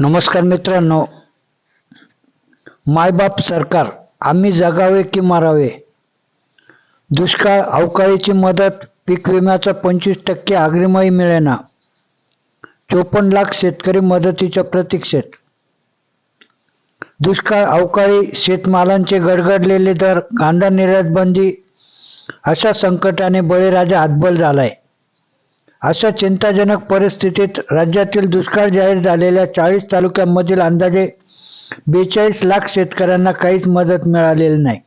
नमस्कार मित्रांनो. मायबाप सरकार आम्ही जगावे की मारावे? दुष्काळ अवकाळीची मदत पीक विम्याचा पंचवीस टक्के अग्रिमही मिळेना. चोपन्न लाख शेतकरी मदतीच्या प्रतीक्षेत. दुष्काळ अवकाळी शेतमालांचे गडगडलेले दर कांदा निर्यात बंदी अशा संकटाने बळीराजा हातबल झालाय. अशा चिंताजनक परिस्थितीत राज्यातील दुष्काळ जाहीर झालेल्या चाळीस तालुक्यांमधील अंदाजे बेचाळीस लाख शेतकऱ्यांना काहीच मदत मिळालेली नाही.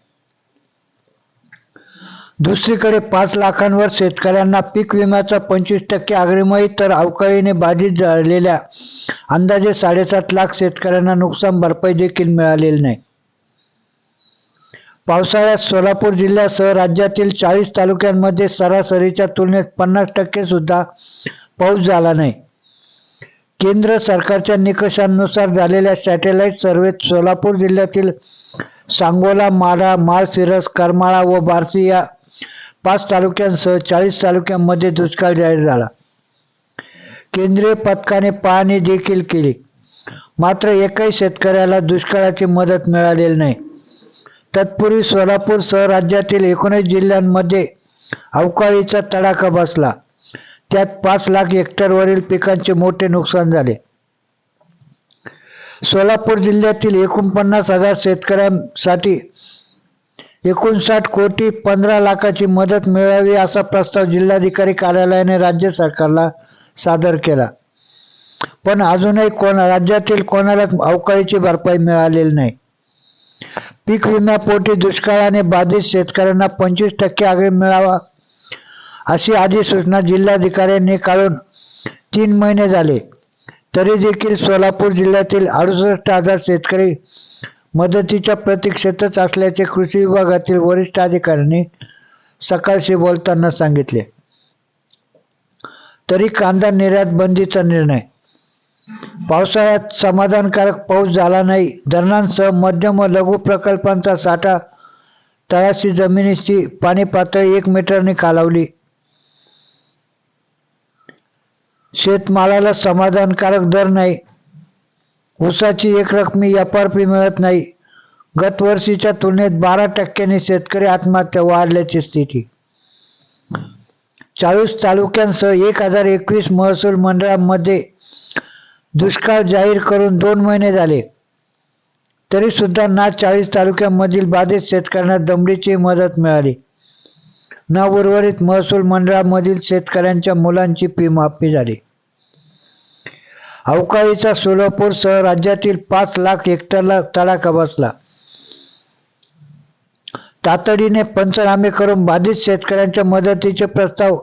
दुसरीकडे पाच लाखांवर शेतकऱ्यांना पीक विम्याचा पंचवीस टक्के अग्रिमही तर अवकाळीने बाधित झालेल्या अंदाजे साडेसात लाख शेतकऱ्यांना नुकसान भरपाई देखील मिळालेली नाही. पावसाळ्यात सोलापूर जिल्ह्यासह राज्यातील चाळीस तालुक्यांमध्ये सरासरीच्या तुलनेत पन्नास टक्के सुद्धा पाऊस झाला नाही. केंद्र सरकारच्या निकषांनुसार झालेल्या सॅटेलाइट सर्वेत सोलापूर जिल्ह्यातील सांगोला माढा माळशिरस करमाळा व बार्शी या पाच तालुक्यांसह चाळीस तालुक्यांमध्ये दुष्काळ जाहीर झाला. केंद्रीय पथकाने पाहणी देखील केली. मात्र एकही शेतकऱ्याला दुष्काळाची मदत मिळालेली नाही. तत्पूर्वी सोलापूरसह राज्यातील एकोणीस जिल्ह्यांमध्ये अवकाळीचा तडाखा बसला. त्यात पाच लाख हेक्टरवरील पिकांचे मोठे नुकसान झाले. सोलापूर जिल्ह्यातील एकोणपन्नास हजार शेतकऱ्यांसाठी एकोणसाठ कोटी पंधरा लाखाची मदत मिळावी असा प्रस्ताव जिल्हाधिकारी कार्यालयाने राज्य सरकारला सादर केला. पण अजूनही कोण राज्यातील कोणालाच अवकाळीची भरपाई मिळालेली नाही. पीक विम्यापोटी दुष्काळाने बाधित शेतकऱ्यांना पंचवीस टक्के अग्रिम मिळावा अशी अधिसूचना जिल्हाधिकाऱ्यांनी काढून तीन महिने झाले. तरी देखील सोलापूर जिल्ह्यातील अडुसष्ट हजार शेतकरी मदतीच्या प्रतीक्षेतच असल्याचे कृषी विभागातील वरिष्ठ अधिकाऱ्यांनी सकाळशी बोलताना सांगितले. तरी कांदा निर्यात बंदीचा निर्णय पावसाळ्यात समाधानकारक पाऊस झाला नाही. धरणांसह मध्यम व लघु प्रकल्पांचा साठा तळाशी जमिनीची पाणी पातळी एक मीटरने खालावली. शेतमालाला समाधानकारक दर नाही. ऊसाची एक रकमी एफआरपी मिळत नाही. गतवर्षीच्या तुलनेत बारा टक्क्यांनी शेतकरी आत्महत्या वाढल्याची स्थिती. चाळीस तालुक्यांसह एक हजार एकवीस महसूल मंडळांमध्ये दुष्काळ जाहीर करून दोन महिने झाले. तरी सुद्धा ना चाळीस तालुक्यांमधील बाधित शेतकऱ्यांना दमडीची मदत मिळाली. न उर्वरित महसूल मंडळामधील शेतकऱ्यांच्या मुलांची फी माफी झाली. अवकाळीचा सोलापूरसह राज्यातील पाच लाख हेक्टरला तडाखा बसला. तातडीने पंचनामे करून बाधित शेतकऱ्यांच्या मदतीचे प्रस्ताव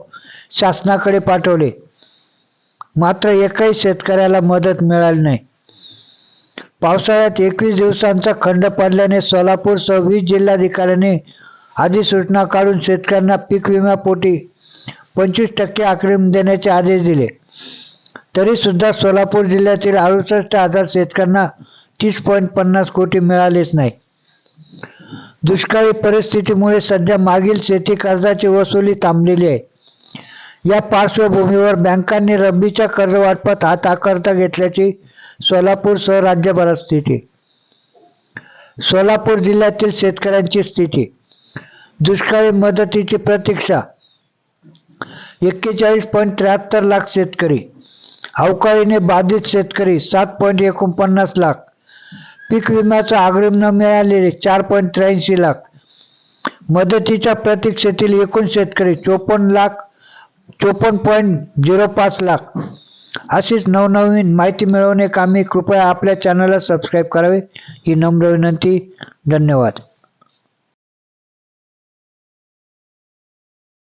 शासनाकडे पाठवले. मात्र एकही शेतकऱ्याला मदत मिळाली नाही. पावसाळ्यात एकवीस दिवसांचा खंड पडल्याने सोलापूरसह वीस जिल्हाधिकाऱ्यांनी अधिसूचना काढून शेतकऱ्यांना पीक विम्यापोटी पंचवीस टक्के आकडे देण्याचे आदेश दिले. तरी सुद्धा सोलापूर जिल्ह्यातील अडुसष्ट हजार शेतकऱ्यांना तीस पॉईंट पन्नास कोटी मिळालेच नाही. दुष्काळी परिस्थितीमुळे सध्या मागील शेती कर्जाची वसुली थांबलेली आहे. या पार्श्वभूमीवर बँकांनी रब्बीच्या कर्जवाटपात हात आकारता घेतल्याची सोलापूरसह राज्यभरात स्थिती. सोलापूर जिल्ह्यातील शेतकऱ्यांची स्थिती. दुष्काळी मदतीची प्रतीक्षा. एक्केचाळीस पॉईंट त्र्याहत्तर लाख शेतकरी. अवकाळीने बाधित शेतकरी सात पॉईंट एकोणपन्नास लाख. पीक विम्याचा अग्रिम न मिळालेले चार पॉईंट त्र्याऐंशी लाख. मदतीच्या प्रतीक्षेतील एकूण शेतकरी चोपन्न लाख चोपन्न पॉईंट झिरो पाच लाख. अशीच नवनवीन माहिती मिळवणे कामी कृपया आपल्या चॅनलला सबस्क्राईब करावे. ही नम्र विनंती. धन्यवाद.